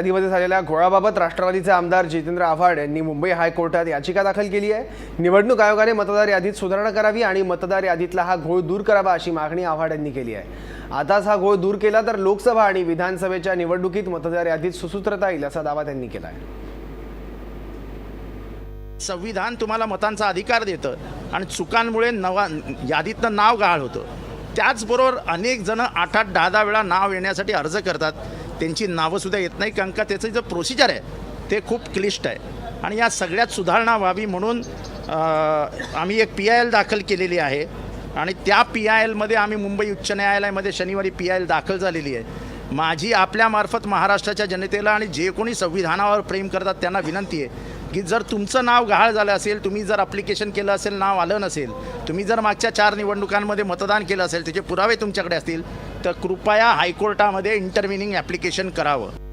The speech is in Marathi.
यादीमध्ये झालेल्या घोळाबाबत राष्ट्रवादीचे आमदार जितेंद्र आव्हाड यांनी मुंबई हायकोर्टात याचिका दाखल केली आहे. निवडणूक आयोगाने मतदार यादीत सुधारणा करावी आणि मतदार यादीतला हा घोळ दूर करावा अशी मागणी आव्हाड यांनी केली आहे. आताच हा घोळ दूर केला तर लोकसभा आणि विधानसभेच्या निवडणुकीत मतदार यादीत सुसूत्रता येईल असा दावा त्यांनी केला आहे. संविधान तुम्हाला मतांचा अधिकार देतं आणि चुकांमुळे नवा यादीतनं नाव गाळ होतं. त्याचबरोबर अनेक जण आठ आठ दहा दहा वेळा नाव येण्यासाठी अर्ज करतात. त्यांची नावंसुद्धा येत नाही कारण का त्याचं जे प्रोसिजर आहे ते खूप क्लिष्ट आहे. आणि या सगळ्यात सुधारणा व्हावी म्हणून आम्ही एक पी आय एल दाखल केलेली आहे. आणि त्या पी आय एलमध्ये आम्ही मुंबई उच्च न्यायालयामध्ये शनिवारी पी आय एल दाखल झालेली आहे. माझी आपल्यामार्फत महाराष्ट्राच्या जनतेला आणि जे कोणी संविधानावर प्रेम करतात त्यांना विनंती आहे. की जर तुमचं नाव गहाळ झालं असेल तुम्ही जर अप्लिकेशन केलं असेल नाव आलं नसेल तुम्ही जर मागच्या चार निवडणुकांमध्ये मतदान केलं असेल त्याचे पुरावे तुमच्याकडे असतील तर कृपया हायकोर्टामध्ये इंटरव्हिनिंग ॲप्लिकेशन करावं.